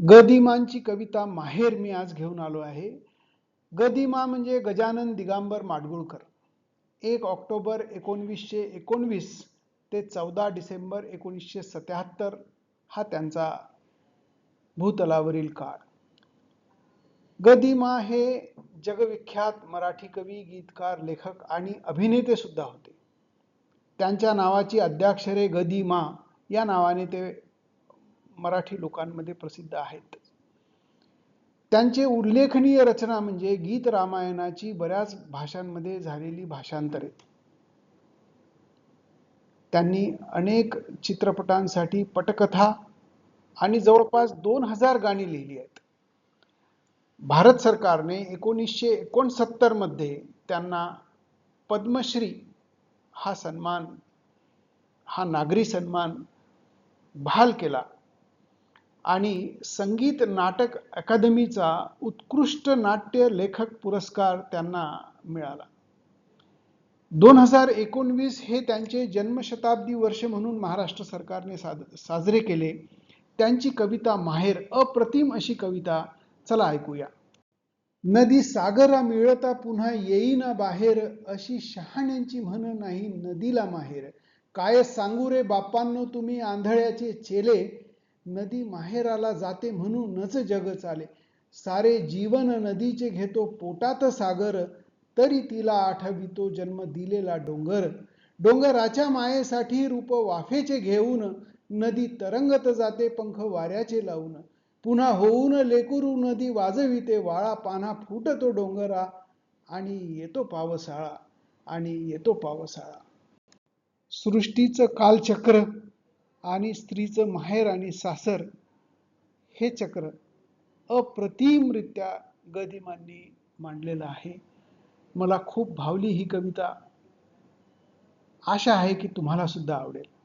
गदिमांची कविता माहेर मी आज घेऊन आलो आहे. गदिमा म्हणजे गजानन दिगांबर माडगुळकर. एक ऑक्टोबर एकोणवीसशे एकोणवीस ते चौदा डिसेंबर एकोणीसशे सत्याहत्तर हा त्यांचा भूतलावरील काळ. गदिमा हे जगविख्यात मराठी कवी गीतकार लेखक आणि अभिनेते सुद्धा होते. त्यांच्या नावाची अद्याक्षरे गदिमा या नावाने ते मराठी लोकांमध्ये प्रसिद्ध आहेत. त्यांचे उल्लेखनीय रचना म्हणजे गीत रामायणाची बऱ्याच भाषांमध्ये झालेली भाषांतरे. त्यांनी अनेक चित्रपटांसाठी पटकथा आणि जवळपास दोन हजार गाणी लिहिली आहेत. भारत सरकारने एकोणीसशे एकोणसत्तरमध्ये त्यांना पद्मश्री हा सन्मान हा नागरी सन्मान बहाल केला. आणि संगीत नाटक अकादमीचा उत्कृष्ट नाट्य लेखक पुरस्कार त्यांना मिळाला. दोन हजार एकोणवीस हे त्यांचे जन्मशताब्दी वर्ष म्हणून महाराष्ट्र सरकारने साज साजरे केले. त्यांची कविता माहेर अप्रतिम अशी कविता चला ऐकूया. नदी सागरा मिळता पुन्हा येईना बाहेर अशी शहाण्यांची म्हण नाही नदीला माहेर. काय सांगू रे बापांनो तुम्ही आंधळ्याचे चेले? नदी माहेराला जाते म्हणूनच जग चाले सारे जीवन नदीचे घेतो पोटात सागर तरी तिला आठवितो जन्म दिलेला डोंगर. डोंगराच्या मायेसाठी रूप वाफेचे घेऊन नदी तरंगत जाते पंख वाऱ्याचे लावून. पुन्हा होऊन लेकुरू नदी वाजविते वाळा पाना फुटतो डोंगरा आणि येतो पावसाळा आणि येतो पावसाळा. सृष्टीचं कालचक्र आणि स्त्रीचं माहेर आणि सासर हे चक्र अप्रतिमरित्या गदिमांनी मांडलेलं आहे. मला खूप भावली ही कविता. आशा आहे की तुम्हाला सुद्धा आवडेल.